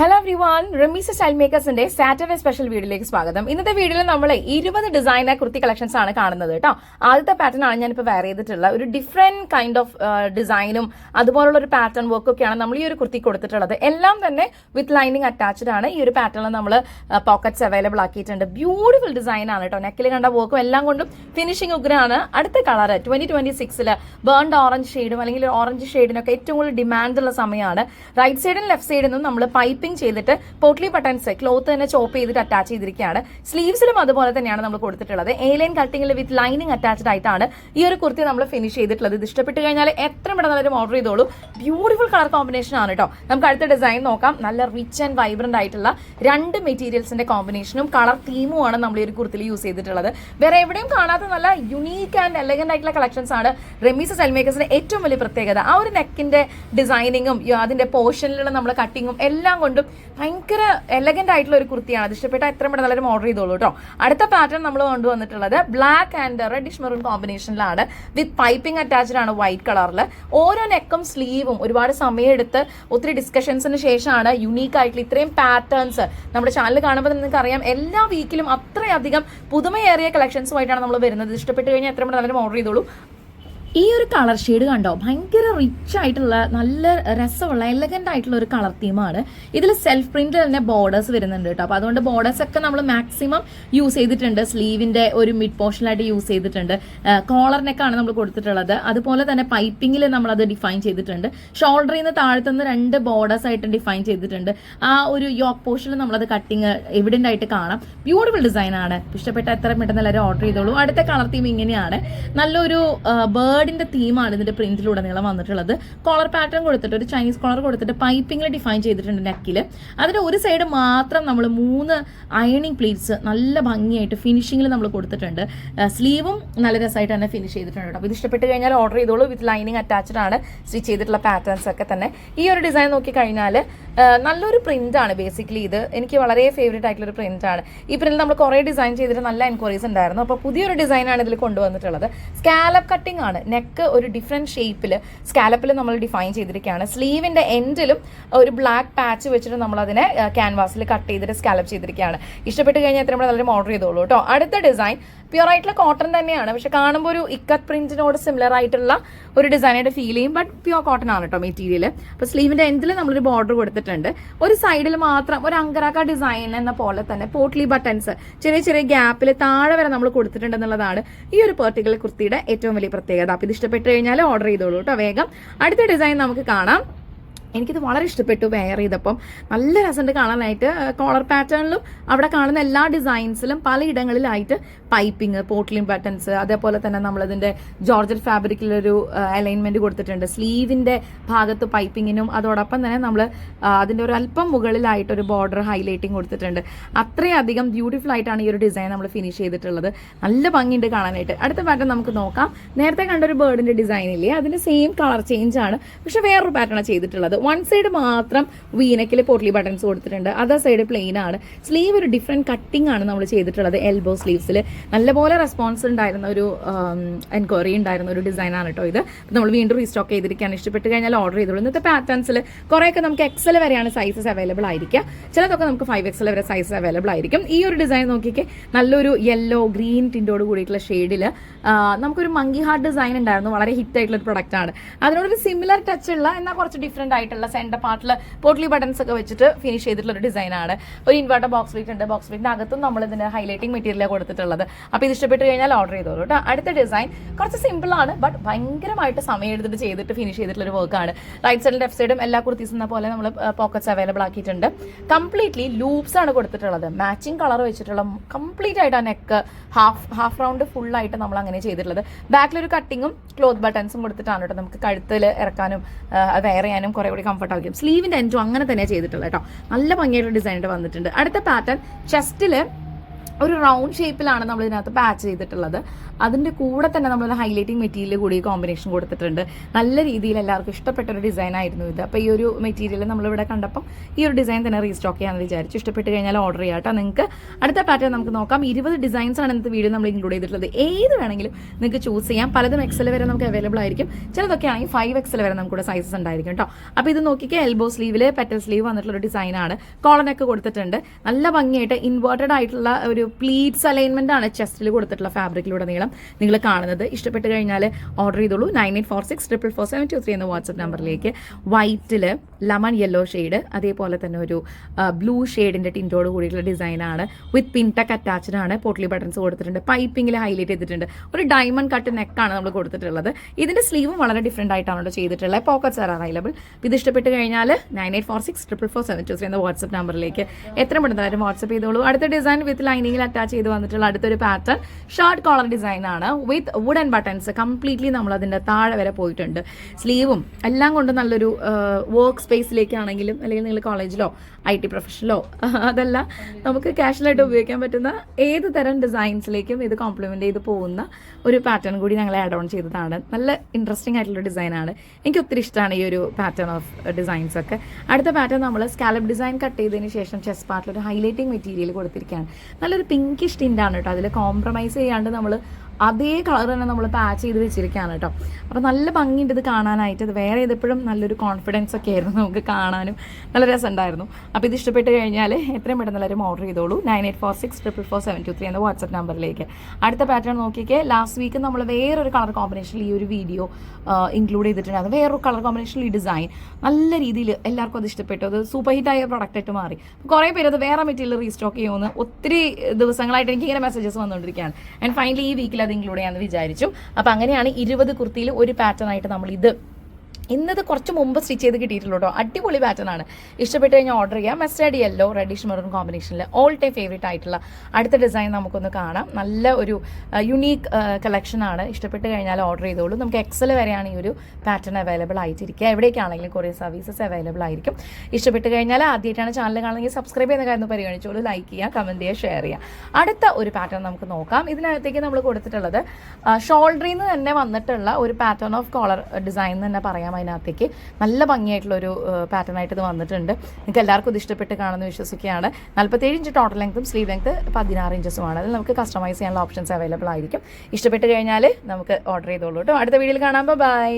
Hello everyone Ramees style മേക്കേഴ്സിന്റെ Saturday special വീഡിയോയിലേക്ക് സ്വാഗതം. ഇന്നത്തെ വീഡിയോയിൽ നമ്മൾ ഇരുപത് ഡിസൈനർ കുർത്തി കളക്ഷൻസ് ആണ് കാണുന്നത് കേട്ടോ ആദ്യത്തെ പാറ്റേൺ ആണ് ഞാനിപ്പോൾ വെയർ ചെയ്തിട്ടുള്ള ഒരു ഡിഫറെന്റ് കൈൻഡ് ഓഫ് ഡിസൈനും അതുപോലുള്ള ഒരു പാറ്റേൺ വർക്കും ഒക്കെയാണ് നമ്മൾ ഈ ഒരു കുർത്തി കൊടുത്തിട്ടുള്ളത്. എല്ലാം തന്നെ വിത്ത് ലൈനിങ് അറ്റാച്ച്ഡ് ആണ്. ഈ ഒരു പാറ്റേണിൽ നമ്മൾ പോക്കറ്റ്സ് അവൈലബിൾ ആക്കിയിട്ടുണ്ട്. ബ്യൂട്ടിഫുൾ ഡിസൈൻ ആണ് കേട്ടോ നെക്കിൽ കണ്ട വർക്കും എല്ലാം കൊണ്ടും ഫിനിഷിംഗ് ഉഗ്രാണ് അടുത്ത കളർ ട്വന്റി ട്വന്റി സിക്സിൽ ബേൺഡ് ഓറഞ്ച് ഷെയ്ഡും അല്ലെങ്കിൽ ഓറഞ്ച് ഷെയ്ഡിനൊക്കെ ഏറ്റവും കൂടുതൽ ഡിമാൻഡ് ഉള്ള സമയമാണ് റൈറ്റ് സൈഡും ലെഫ്റ്റ് സൈഡിൽ നിന്നും നമ്മൾ പൈപ്പിംഗ് ചെയ്തിട്ട് പോട്ട്ലി ബട്ടൺസ് ക്ലോത്ത് തന്നെ ചോപ്പ് ചെയ്തിട്ട് അറ്റാച്ച് ചെയ്തിരിക്കുകയാണ്. സ്ലീവ്സിലും അതുപോലെ തന്നെയാണ് നമ്മൾ കൊടുത്തിട്ടുള്ളത്. എ ലൈൻ കട്ടിങ്ങിൽ വിത്ത് ലൈനിങ് അറ്റാച്ച്ഡ് ആയിട്ടാണ് ഈ ഒരു കുർത്തി നമ്മൾ ഫിനിഷ് ചെയ്തിട്ടുള്ളത്. ഇത് ഇഷ്ടപ്പെട്ട് കഴിഞ്ഞാൽ എത്ര പെട്ടെന്നാലും ഓർഡർ ചെയ്തോളൂ. ബ്യൂട്ടിഫുൾ കളർ കോമ്പിനേഷൻ ആണ് കേട്ടോ നമുക്ക് അടുത്ത ഡിസൈൻ നോക്കാം. നല്ല റിച്ച് ആൻഡ് വൈബ്രന്റ് ആയിട്ടുള്ള രണ്ട് മെറ്റീരിയൽസിന്റെ കോമ്പിനേഷനും കളർ തീമും ആണ് നമ്മൾ ഈ ഒരു കുർത്തിയിൽ യൂസ് ചെയ്തിട്ടുള്ളത്. വേറെ എവിടെയും കാണാത്ത നല്ല യുണീക്ക് ആൻഡ് എലഗന്റ് ആയിട്ടുള്ള കളക്ഷൻസ് ആണ് റെമീസ് സെൽമേക്കേഴ്സിന്റെ ഏറ്റവും വലിയ പ്രത്യേകത. ആ ഒരു നെക്കിന്റെ ഡിസൈനിങ്ങും അതിന്റെ പോർഷനിലുള്ള നമ്മൾ കട്ടിങ്ങും എല്ലാം കൊണ്ടും ഭയങ്കര എലഗന്റ് ആയിട്ടുള്ള ഒരു കുർത്തിയാണ്. അത് ഇഷ്ടപ്പെട്ട എത്ര പെട്ടെന്ന് നല്ലൊരു ഓർഡർ ചെയ്തോളൂ കേട്ടോ അടുത്ത പാറ്റേൺ നമ്മൾ കൊണ്ടുവന്നിട്ടുള്ളത് ബ്ലാക്ക് ആൻഡ് റെഡിഷ് മെറൂൺ കോമ്പിനേഷനിലാണ് വിത്ത് പൈപ്പിംഗ് അറ്റാച്ച്ഡ് ആണ് വൈറ്റ് കളറിൽ ഓരോ നെക്കും സ്ലീവും ഒരുപാട് സമയമെടുത്ത് ഒത്തിരി ഡിസ്കഷൻസിന് ശേഷമാണ് യുണീക്ക് ആയിട്ടുള്ള ഇത്രയും പാറ്റേൺസ് നമ്മുടെ ചാനൽ കാണുമ്പോൾ നിങ്ങൾക്ക് അറിയാം എല്ലാ വീക്കിലും അത്രയധികം പുതുമയേറിയ കളക്ഷൻസുമായിട്ടാണ് നമ്മൾ വരുന്നത്. ഇഷ്ടപ്പെട്ട് കഴിഞ്ഞാൽ എത്ര പെട്ടെന്ന് നല്ലൊരു ഓർഡർ ചെയ്തോളൂ. ഈ ഒരു കളർ ഷെയ്ഡ് കണ്ടോ? ഭയങ്കര റിച്ച് ആയിട്ടുള്ള നല്ല രസമുള്ള എലഗന്റ് ആയിട്ടുള്ള ഒരു കളർ തീമാണ് ഇതിൽ സെൽഫ് പ്രിന്റ് തന്നെ ബോർഡേഴ്സ് വരുന്നുണ്ട് കേട്ടോ. അപ്പോൾ അതുകൊണ്ട് ബോർഡേഴ്സ് ഒക്കെ നമ്മൾ മാക്സിമം യൂസ് ചെയ്തിട്ടുണ്ട്. സ്ലീവിന്റെ ഒരു മിഡ് പോർഷനായിട്ട് യൂസ് ചെയ്തിട്ടുണ്ട്. കോളറിനൊക്കെയാണ് നമ്മൾ കൊടുത്തിട്ടുള്ളത്. അതുപോലെ തന്നെ പൈപ്പിങ്ങിൽ അത് ഡിഫൈൻ ചെയ്തിട്ടുണ്ട്. ഷോൾഡറിൽ നിന്ന് താഴത്തുനിന്ന് രണ്ട് ബോർഡേഴ്സ് ആയിട്ട് ഡിഫൈൻ ചെയ്തിട്ടുണ്ട്. ആ ഒരു യോക്ക് പോർഷനിൽ നമ്മളത് കട്ടിങ് എവിഡന്റ് ആയിട്ട് കാണാം. ബ്യൂട്ടിഫുൾ ഡിസൈൻ ആണ്. ഇഷ്ടപ്പെട്ട എത്ര പെട്ടെന്ന് എല്ലാവരും ഓർഡർ ചെയ്തോളൂ. അടുത്ത കളർ തീം ഇങ്ങനെയാണ്. നല്ലൊരു ബേർഡിന്റെ തീമാണ് ഇതിന്റെ പ്രിന്റിലൂടെ നീളം വന്നിട്ടുള്ളത്. കോളർ പാറ്റേൺ കൊടുത്തിട്ട് ഒരു ചൈനീസ് കോളർ കൊടുത്തിട്ട് പൈപ്പിംഗിൽ ഡിഫൈൻ ചെയ്തിട്ടുണ്ട് നെക്കിൽ അതിന്റെ ഒരു സൈഡ് മാത്രം നമ്മൾ മൂന്ന് അയണിങ് പ്ലീറ്റ്സ് നല്ല ഭംഗിയായിട്ട് ഫിനിഷിംഗിൽ നമ്മൾ കൊടുത്തിട്ടുണ്ട്. സ്ലീവും നല്ല രസമായിട്ട് തന്നെ ഫിനിഷ് ചെയ്തിട്ടുണ്ട് അപ്പോൾ ഇത് ഇഷ്ടപ്പെട്ട് കഴിഞ്ഞാൽ ഓർഡർ ചെയ്തോളൂ. വിത്ത് ലൈനിങ് അറ്റാച്ച്ഡ് ആണ്. സ്റ്റിച്ച് ചെയ്തിട്ടുള്ള പാറ്റേൺസ് ഒക്കെ തന്നെ. ഈ ഒരു ഡിസൈൻ നോക്കി കഴിഞ്ഞാൽ നല്ലൊരു പ്രിന്റ് ആണ് ബേസിക്കലി ഇത്. എനിക്ക് വളരെ ഫേവറേറ്റ് ആയിട്ടുള്ള ഒരു പ്രിന്റ് ആണ്. ഈ പ്രിന്റ് നമ്മൾ കുറേ ഡിസൈൻ ചെയ്തിട്ട് നല്ല എൻക്വയറീസ് ഉണ്ടായിരുന്നു. അപ്പോൾ പുതിയൊരു ഡിസൈനാണ് ഇതിൽ കൊണ്ടുവന്നിട്ടുള്ളത്. സ്കാലപ്പ് കട്ടിംഗ് ആണ്. നെക്ക് ഒരു ഡിഫറെന്റ് ഷേപ്പിൽ സ്കാലപ്പിൽ നമ്മൾ ഡിഫൈൻ ചെയ്തിരിക്കുകയാണ്. സ്ലീവിന്റെ എൻഡിലും ഒരു ബ്ലാക്ക് പാച്ച് വെച്ചിട്ട് നമ്മൾ അതിനെ ക്യാൻവാസിൽ കട്ട് ചെയ്തിട്ട് സ്കാലപ്പ് ചെയ്തിരിക്കുകയാണ്. ഇഷ്ടപ്പെട്ട് കഴിഞ്ഞാൽ എത്ര നമ്മൾ നല്ലൊരു ഓർഡർ ചെയ്തോളൂ കേട്ടോ. അടുത്ത ഡിസൈൻ പ്യുവർ ആയിട്ടുള്ള കോട്ടൺ തന്നെയാണ്. പക്ഷെ കാണുമ്പോൾ ഒരു ഇക്കത്ത് പ്രിന്റിനോട് സിമിലർ ആയിട്ടുള്ള ഒരു ഡിസൈനായിട്ട് ഫീൽ ചെയ്യും. ബട്ട് പ്യുർ കോട്ടൺ ആണ് കേട്ടോ മെറ്റീരിയൽ അപ്പോൾ സ്ലീവിന്റെ എൻഡിൽ നമ്മളൊരു ബോർഡർ കൊടുത്തിട്ടുണ്ട്. ഒരു സൈഡിൽ മാത്രം ഒരു അങ്കറാക്ക ഡിസൈൻ എന്ന പോലെ തന്നെ പോട്ട്ലി ബട്ടൺസ് ചെറിയ ചെറിയ ഗ്യാപ്പിൽ താഴെ വരെ നമ്മൾ കൊടുത്തിട്ടുണ്ട് എന്നുള്ളതാണ് ഈ ഒരു പെർട്ടിക്കുലർ കുർത്തിയുടെ ഏറ്റവും വലിയ പ്രത്യേകത. അപ്പോൾ ഇത് ഇഷ്ടപ്പെട്ട് കഴിഞ്ഞാൽ ഓർഡർ ചെയ്തോളൂ കേട്ടോ വേഗം. അടുത്ത ഡിസൈൻ നമുക്ക് കാണാം. എനിക്കിത് വളരെ ഇഷ്ടപ്പെട്ടു വെയർ ചെയ്തപ്പം. നല്ല രസമുണ്ട് കാണാനായിട്ട്. കോളർ പാറ്റേണിലും അവിടെ കാണുന്ന എല്ലാ ഡിസൈൻസിലും പലയിടങ്ങളിലായിട്ട് പൈപ്പിംഗ് പോട്ട്ലിംഗ് ബട്ടൺസ് അതേപോലെ തന്നെ നമ്മളതിന്റെ ജോർജറ്റ് ഫാബ്രിക്കിലൊരു അലൈൻമെന്റ് കൊടുത്തിട്ടുണ്ട്. സ്ലീവിന്റെ ഭാഗത്ത് പൈപ്പിങ്ങിനും അതോടൊപ്പം തന്നെ നമ്മൾ അതിന്റെ ഒരു അല്പം മുകളിലായിട്ട് ഒരു ബോർഡർ ഹൈലൈറ്റിംഗ് കൊടുത്തിട്ടുണ്ട് അത്രയധികം ബ്യൂട്ടിഫുൾ ആയിട്ടാണ് ഈ ഒരു ഡിസൈൻ നമ്മൾ ഫിനിഷ് ചെയ്തിട്ടുള്ളത്. നല്ല ഭംഗിയുണ്ട് കാണാനായിട്ട്. അടുത്ത പാറ്റേൺ നമുക്ക് നോക്കാം. നേരത്തെ കണ്ട ഒരു ബേർഡിന്റെ ഡിസൈൻ ഇല്ലേ? അതിന്റെ സെയിം കളർ ചേഞ്ച് ആണ്. പക്ഷെ വേറൊരു പാറ്റേൺ ചെയ്തിട്ടുള്ളത്. വൺ സൈഡ് മാത്രം വീനക്കിൽ പോട്ട്ലി ബട്ടൺസ് കൊടുത്തിട്ടുണ്ട്. അതർ സൈഡ് പ്ലെയിൻ ആണ്. സ്ലീവ് ഒരു ഡിഫറെന്റ് കട്ടിംഗ് ആണ് നമ്മൾ ചെയ്തിട്ടുള്ളത് എൽബോ സ്ലീവ്സിൽ നല്ലപോലെ റെസ്പോൺസ് ഉണ്ടായിരുന്ന ഒരു എൻക്വയറി ഉണ്ടായിരുന്ന ഒരു ഡിസൈനാണ് കേട്ടോ ഇത്. നമ്മൾ വീണ്ടും റീസ്റ്റോക്ക് ചെയ്തിരിക്കുകയാണ്. ഇഷ്ടപ്പെട്ട് കഴിഞ്ഞാൽ ഓർഡർ ചെയ്തോളൂ. ഇന്നത്തെ പാറ്റേൺസിൽ കുറേയൊക്കെ നമുക്ക് എക്സൽ വരെയാണ് സൈസസ് അവൈലബിൾ ആയിരിക്കുക. ചിലതൊക്കെ നമുക്ക് ഫൈവ് എക്സൽ വരെ സൈസ് അവൈലബിൾ ആയിരിക്കും. ഈ ഒരു ഡിസൈൻ നോക്കിയൊക്കെ നല്ലൊരു യെല്ലോ ഗ്രീൻ ടിന്റോട് കൂടിയിട്ടുള്ള ഷെയ്ഡിൽ നമുക്കൊരു മങ്കി ഹാർട്ട് ഡിസൈൻ ഉണ്ടായിരുന്നു. വളരെ ഹിറ്റ് ആയിട്ടുള്ള ഒരു പ്രൊഡക്റ്റ് ആണ്. അതിനോടൊരു സിമിലർ ടച്ച് ഉള്ള എന്നാൽ കുറച്ച് ഡിഫറെന്റ് ആയിട്ടുള്ള സെന്റർ പാർട്ടിൽ പോട്ട്ലി ബട്ടൺസ് ഒക്കെ വെച്ചിട്ട് ഫിനിഷ് ചെയ്തിട്ടുള്ള ഒരു ഡിസൈനാണ് ഒരു ഇൻവേർട്ടർ ബോക്സ് വീറ്റ് ഉണ്ട്. ബോക്സ് വീറ്റിന്റെ അകത്തും നമ്മൾ ഇതിന്റെ ഹൈലൈറ്റിംഗ് മെറ്റീരിയൽ കൊടുത്തിട്ടുള്ളത്. അപ്പോൾ ഇത് ഇഷ്ടപ്പെട്ട് കഴിഞ്ഞാൽ ഓർഡർ ചെയ്തോളൂ കേട്ടോ അടുത്ത ഡിസൈൻ കുറച്ച് സിമ്പിൾ ആണ് ബട്ട് ഭയങ്കരമായിട്ട് സമയം എടുത്തിട്ട് ചെയ്തിട്ട് ഫിനിഷ് ചെയ്തിട്ടുള്ള ഒരു വർക്കാണ് റൈറ്റ് സൈഡിൽ ലെഫ്റ്റ് സൈഡും എല്ലാ കുർത്തീസ് എന്ന പോലെ നമ്മൾ പോക്കറ്റ്സ് അവൈലബിൾ ആക്കിയിട്ടുണ്ട്. കംപ്ലീറ്റ്ലി ലൂപ്സ് ആണ് കൊടുത്തിട്ടുള്ളത്. മാച്ചിങ് കളർ വെച്ചിട്ടുള്ള കംപ്ലീറ്റ് ആയിട്ട് ആ neck half half round full ആയിട്ട് നമ്മൾ അങ്ങനെ ചെയ്തിട്ടുള്ളത്. ബാക്കിലൊരു കട്ടിങ്ങും ക്ലോത്ത് ബട്ടൺസും കൊടുത്തിട്ടാണ് കേട്ടോ നമുക്ക് കഴുത്തിൽ ഇറക്കാനും വെയർ ചെയ്യാനും കുറേ കൂടി കംഫർട്ട് ആയിരിക്കും സ്ലീവിന്റെ എൻഡും അങ്ങനെ തന്നെ ചെയ്തിട്ടുള്ളത് കേട്ടോ. നല്ല ഭംഗിയായിട്ട് ഡിസൈൻ വന്നിട്ടുണ്ട്. അടുത്ത പാറ്റേൺ ചെസ്റ്റിൽ ഒരു റൗണ്ട് ഷേപ്പിലാണ് നമ്മൾ ഇതിനകത്ത് പാച്ച് ചെയ്തിട്ടുള്ളത്. അതിന്റെ കൂടെ തന്നെ നമ്മൾ ഹൈലൈറ്റിംഗ് മെറ്റീരിയൽ കൂടി കോമ്പിനേഷൻ കൊടുത്തിട്ടുണ്ട്. നല്ല രീതിയിൽ എല്ലാവർക്കും ഇഷ്ടപ്പെട്ട ഒരു ഡിസൈൻ ആയിരുന്നു ഇത്. അപ്പോൾ ഈ ഒരു മെറ്റീരിയൽ നമ്മളിവിടെ കണ്ടപ്പം ഈ ഒരു ഡിസൈൻ തന്നെ റീസ്റ്റോക്ക് ചെയ്യാമെന്ന് വിചാരിച്ചു. ഇഷ്ടപ്പെട്ട് കഴിഞ്ഞാൽ ഓർഡർ ചെയ്യാം കേട്ടോ നിങ്ങൾക്ക്. അടുത്ത പാറ്റേൺ നമുക്ക് നോക്കാം. ഇരുപത് ഡിസൈൻസ് ആണ് ഇന്നത്തെ വീഡിയോ നമ്മൾ ഇൻക്ലൂഡ് ചെയ്തിട്ടുള്ളത്. ഏത് വേണമെങ്കിലും നിങ്ങൾക്ക് ചൂസ് ചെയ്യാം. പലതും എക്സൽ വരെ നമുക്ക് അവൈലബിൾ ആയിരിക്കും. ചിലതൊക്കെ ആണെങ്കിൽ ഫൈവ് എക്സൽ വരെ നമുക്ക് സൈസസ് ഉണ്ടായിരിക്കും കേട്ടോ. അപ്പോൾ ഇത് നോക്കിക്കുക എൽബോ സ്ലീവിൽ പെറ്റൽ സ്ലീവ് വന്നിട്ടുള്ള ഒരു ഡിസൈനാണ് കോളനൊക്കെ കൊടുത്തിട്ടുണ്ട്. നല്ല ഭംഗിയായിട്ട് ഇൻവേർട്ടഡ് ആയിട്ടുള്ള ഒരു പ്ലീറ്റ്സ് അലൈൻമെന്റ് ആണ് ചെസ്റ്റിൽ കൊടുത്തിട്ടുള്ള ഫാബ്രിക്കിലൂടെ നീളം നിങ്ങൾ കാണുന്നത്. ഇഷ്ടപ്പെട്ട് കഴിഞ്ഞാൽ ഓർഡർ ചെയ്തോളൂ. Nine eight four six triple four seven two three എന്ന വാട്സപ്പ് നമ്പറിലേക്ക്. വൈറ്റിൽ ലെമൺ യെല്ലോ ഷെയ്ഡ് അതേപോലെ തന്നെ ഒരു ബ്ലൂ ഷെയ്ഡിന്റെ ടിന്റോട് കൂടിയിട്ടുള്ള ഡിസൈനാണ് വിത്ത് പിൻടക്ക് അറ്റാച്ച്ഡ് ആണ്. പോട്ട്ലി ബട്ടൺസ് കൊടുത്തിട്ടുണ്ട്. പൈപ്പിംഗിൽ ഹൈലൈറ്റ് ചെയ്തിട്ടുണ്ട്. ഒരു ഡയമണ്ട് കട്ട് നെക്കാണ് നമ്മൾ കൊടുത്തിട്ടുള്ളത്. ഇതിന്റെ സ്ലീവും വളരെ ഡിഫറെന്റ് ആയിട്ടാണ് ചെയ്തിട്ടുള്ളത്. പോക്കറ്റ്സ് ആർ അവൈലബിൾ ഇത് ഇഷ്ടപ്പെട്ട് കഴിഞ്ഞാൽ nine eight four six triple four seven two three എന്ന വാട്സപ്പ് നമ്പറിലേക്ക്. എത്ര പെട്ടെന്ന് വാട്സപ്പ് ചെയ്തോളൂ. അടുത്ത ഡിസൈൻ വിത്ത് ലൈനിങ്ങിൽ അറ്റാച്ച് ചെയ്ത് വന്നിട്ടുള്ള അടുത്തൊരു പാറ്റേൺ ഷർട്ട് കോളർ ഡിസൈൻ ആണ്. വിത്ത് വുഡൻ ബട്ടൺസ് കംപ്ലീറ്റ്ലി നമ്മൾ അതിന്റെ താഴെ വരെ പോയിട്ടുണ്ട്. സ്ലീവും എല്ലാം കൊണ്ട് നല്ലൊരു വർക്ക് സ്പേസിലേക്കാണെങ്കിലും അല്ലെങ്കിൽ നിങ്ങൾ കോളേജിലോ ഐ ടി പ്രൊഫഷനിലോ? അതല്ല നമുക്ക് കാഷ്വലായിട്ട് ഉപയോഗിക്കാൻ പറ്റുന്ന ഏത് തരം ഡിസൈൻസിലേക്കും ഇത് കോംപ്ലിമെന്റ് ചെയ്ത് പോകുന്ന ഒരു പാറ്റേൺ കൂടി ഞങ്ങൾ ആഡ് ഓൺ ചെയ്തതാണ്. നല്ല ഇൻട്രസ്റ്റിംഗ് ആയിട്ടുള്ള ഡിസൈനാണ് എനിക്ക് ഒത്തിരി ഇഷ്ടമാണ് ഈ ഒരു പാറ്റേൺ ഓഫ് ഡിസൈൻസ് ഒക്കെ. അടുത്ത പാറ്റേൺ നമ്മൾ സ്കാലപ്പ് ഡിസൈൻ കട്ട് ചെയ്തതിന് ശേഷം ചെസ് പാർട്ടിൽ ഒരു ഹൈലൈറ്റിംഗ് മെറ്റീരിയൽ കൊടുത്തിരിക്കുകയാണ്. നല്ലൊരു പിങ്കിഷ് ടിന്റാണ് കേട്ടോ. അതിൽ കോംപ്രമൈസ് ചെയ്യാണ്ട് നമ്മൾ അതേ കളർ തന്നെ നമ്മൾ പാച്ച് ചെയ്ത് വെച്ചിരിക്കുകയാണ് കേട്ടോ. അപ്പോൾ നല്ല ഭംഗിയുണ്ട് ഇത് കാണാനായിട്ട്. അത് വേറെ ചെയ്തപ്പോഴും നല്ലൊരു കോൺഫിഡൻസ് ഒക്കെ ആയിരുന്നു നമുക്ക് കാണാനും. നല്ല രസമുണ്ടായിരുന്നു. അപ്പോൾ ഇത് ഇഷ്ടപ്പെട്ട് കഴിഞ്ഞാൽ എത്രയും പെട്ടെന്ന് എല്ലാവരും ഓർഡർ ചെയ്തോളൂ. Nine eight four six triple four seven two three എന്ന വാട്സപ്പ് നമ്പറിലേക്ക്. അടുത്ത പാറ്റേൺ നോക്കിക്കേ. ലാസ്റ്റ് വീക്ക് നമ്മൾ വേറൊരു കളർ കോമ്പിനേഷനിൽ ഈ ഒരു വീഡിയോ ഇൻക്ലൂഡ് ചെയ്തിട്ടുണ്ടായിരുന്നു വേറൊരു കളർ കോമ്പിനേഷനിൽ ഈ ഡിസൈൻ നല്ല രീതിയിൽ എല്ലാവർക്കും അത് ഇഷ്ടപ്പെട്ടു. അത് സൂപ്പർ ഹിറ്റായ പ്രൊഡക്റ്റ് ആയിട്ട് മാറി. കുറേ പേര് അത് വേറെ മെറ്റീരിയൽ റീസ്റ്റോക്ക് ചെയ്യുമെന്ന് ഒത്തിരി ദിവസങ്ങളായിട്ട് എനിക്ക് ഇങ്ങനെ മെസ്സേജസ് വന്നുകൊണ്ടിരിക്കുകയാണ് ആൻഡ് ഫൈനലി ഈ വീക്കിൽ അത് ഇൻക്ലൂഡ് ചെയ്യാമെന്ന് വിചാരിച്ചു. അപ്പോൾ അങ്ങനെയാണ് ഇരുപത് കുർത്തിയിൽ ഒരു പാറ്റേൺ ആയിട്ട് നമ്മൾ ഇത് ഇന്നത് കുറച്ച് മുമ്പ് സ്റ്റിച്ച് ചെയ്ത് കിട്ടിയിട്ടുള്ളൂ കേട്ടോ അടിപൊളി പാറ്റേൺ ആണ്. ഇഷ്ടപ്പെട്ട് കഴിഞ്ഞാൽ ഓർഡർ ചെയ്യാം. മസ്റ്റേഡ് യെല്ലോ റെഡിഷ് മെറൂൺ കോമ്പിനേഷനിലെ ഓൾ ടൈം ഫേവറേറ്റ് ആയിട്ടുള്ള അടുത്ത ഡിസൈൻ നമുക്കൊന്ന് കാണാം. നല്ല ഒരു യുണീക്ക് കളക്ഷൻ ആണ്. ഇഷ്ടപ്പെട്ട് കഴിഞ്ഞാൽ ഓർഡർ ചെയ്തോളൂ. നമുക്ക് എക്സൽ വരെയാണ് ഈ ഒരു പാറ്റേൺ അവൈലബിൾ ആയിട്ടിരിക്കുക. എവിടേക്കാണെങ്കിലും കുറേ സർവീസസ് അവൈലബിൾ ആയിരിക്കും. ഇഷ്ടപ്പെട്ട് കഴിഞ്ഞാൽ ആദ്യമായിട്ടാണ് ചാനൽ കാണണമെങ്കിൽ സബ്സ്ക്രൈബ് ചെയ്യുന്ന കാര്യം പരിഗണിച്ചോളൂ. ലൈക്ക് ചെയ്യുക കമന്റ് ചെയ്യുക ഷെയർ ചെയ്യുക. അടുത്ത ഒരു പാറ്റേൺ നമുക്ക് നോക്കാം. ഇതിനകത്തേക്ക് നമ്മൾ കൊടുത്തിട്ടുള്ളത് ഷോൾഡറിൽ നിന്ന് തന്നെ വന്നിട്ടുള്ള ഒരു പാറ്റേൺ ഓഫ് കോളർ ഡിസൈൻ എന്ന് തന്നെ പറയാം അതിനകത്തേക്ക് നല്ല ഭംഗിയായിട്ടുള്ള ഒരു പാറ്റേൺ ആയിട്ട് ഇത് വന്നിട്ടുണ്ട്. നിങ്ങൾക്ക് എല്ലാവർക്കും ഇത് ഇഷ്ടപ്പെട്ട് കാണുമെന്ന് വിശ്വസിക്കുകയാണ്. നാൽപ്പത്തേഴ് ഇഞ്ച് ടോട്ടൽ ലെങ്ത്തും സ്ലീവ് ലെങ്ത്ത് പതിനാറ് ഇഞ്ചസുമാണ് അതിൽ നമുക്ക് കസ്റ്റമൈസ് ചെയ്യാനുള്ള ഓപ്ഷൻസ് അവൈലബിൾ ആയിരിക്കും. ഇഷ്ടപ്പെട്ട് കഴിഞ്ഞാൽ നമുക്ക് ഓർഡർ ചെയ്തോളൂ കേട്ടോ. അടുത്ത വീഡിയോയിൽ കാണാം. ബൈ